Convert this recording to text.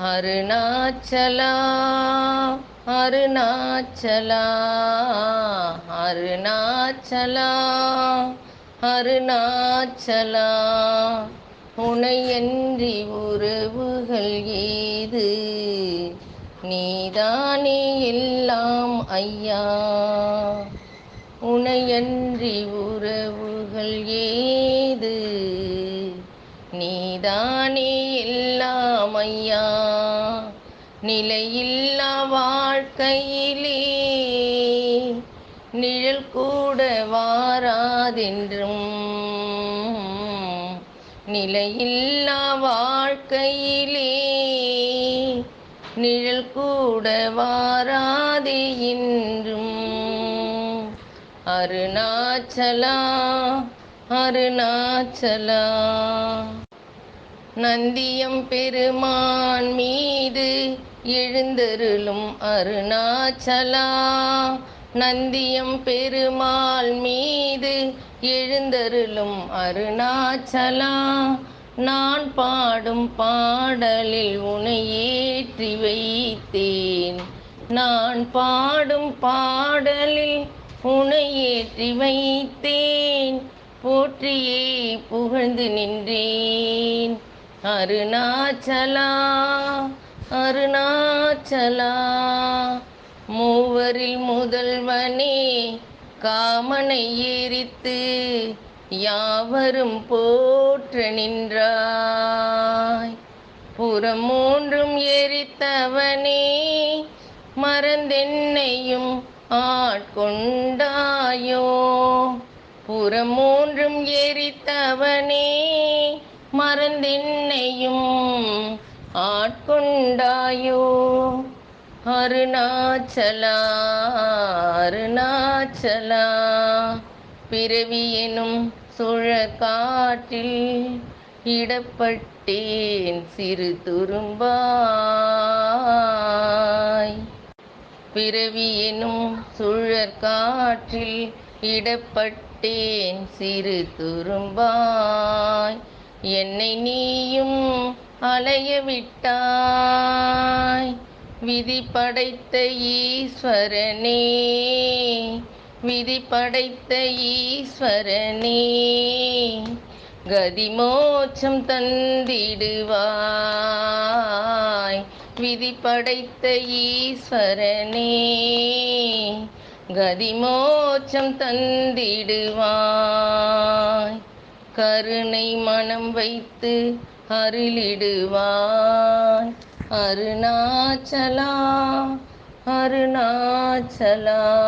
அருணாச்சலா அருணாச்சலா அருணாச்சலா அருணாச்சலா. உனையன்றி உறவுகள் ஏது? நீதானே எல்லாம் ஐயா. உனையன்றி உறவுகள் ஏது நீதானே எல்லாம் ஐயா நிலையில்லா வாழ்க்கையிலே நிழல் கூட வாராதென்றும் நிலையில்லா வாழ்க்கையிலே நிழல் கூட வாராதே என்றும் அருணாச்சலா அருணாச்சலா. நந்தியம் பெருமான் மீது எழுந்தருளும் அருணாச்சலா. நந்தியம் பெருமாள் மீது எழுந்தருளும் அருணாச்சலா. நான் பாடும் பாடலில் உனை ஏற்றி வைத்தேன். நான் பாடும் பாடலில் உனை ஏற்றி வைத்தேன். போற்றியே புகழ்ந்து நின்றேன். அருணாச்சலா அருணாச்சலா மூவரில் முதல்வனே காமனை எரித்து யாவரும் போற்ற நின்றாய். புறம் மூன்றும் எரித்தவனே மறந்தென்னையும் ஆட்கொண்டாயோ. புறம் மூன்றும் எரித்தவனே மறந்தென்னையும் ஆட்கொண்டாயோ? அருணாச்சலா அருணாச்சலா பிறவி எனும் சுழற்காற்றில் இடப்பட்டேன் சிறு துரும்பாய். பிறவி எனும் சுழற்காற்றில் இடப்பட்டேன் சிறு துரும்பாய். என்னை நீயும் அலைய விட்டாய். விதி படைத்த ஈஸ்வரனே விதி படைத்த ஈஸ்வரனே கதிமோட்சம் தந்திடுவாய். விதி படைத்த ஈஸ்வரனே கதிமோச்சம் தந்திடுவாய். கருணை மனம் வைத்து அருளிடுவாய். அருணாச்சலா அருணாச்சலா.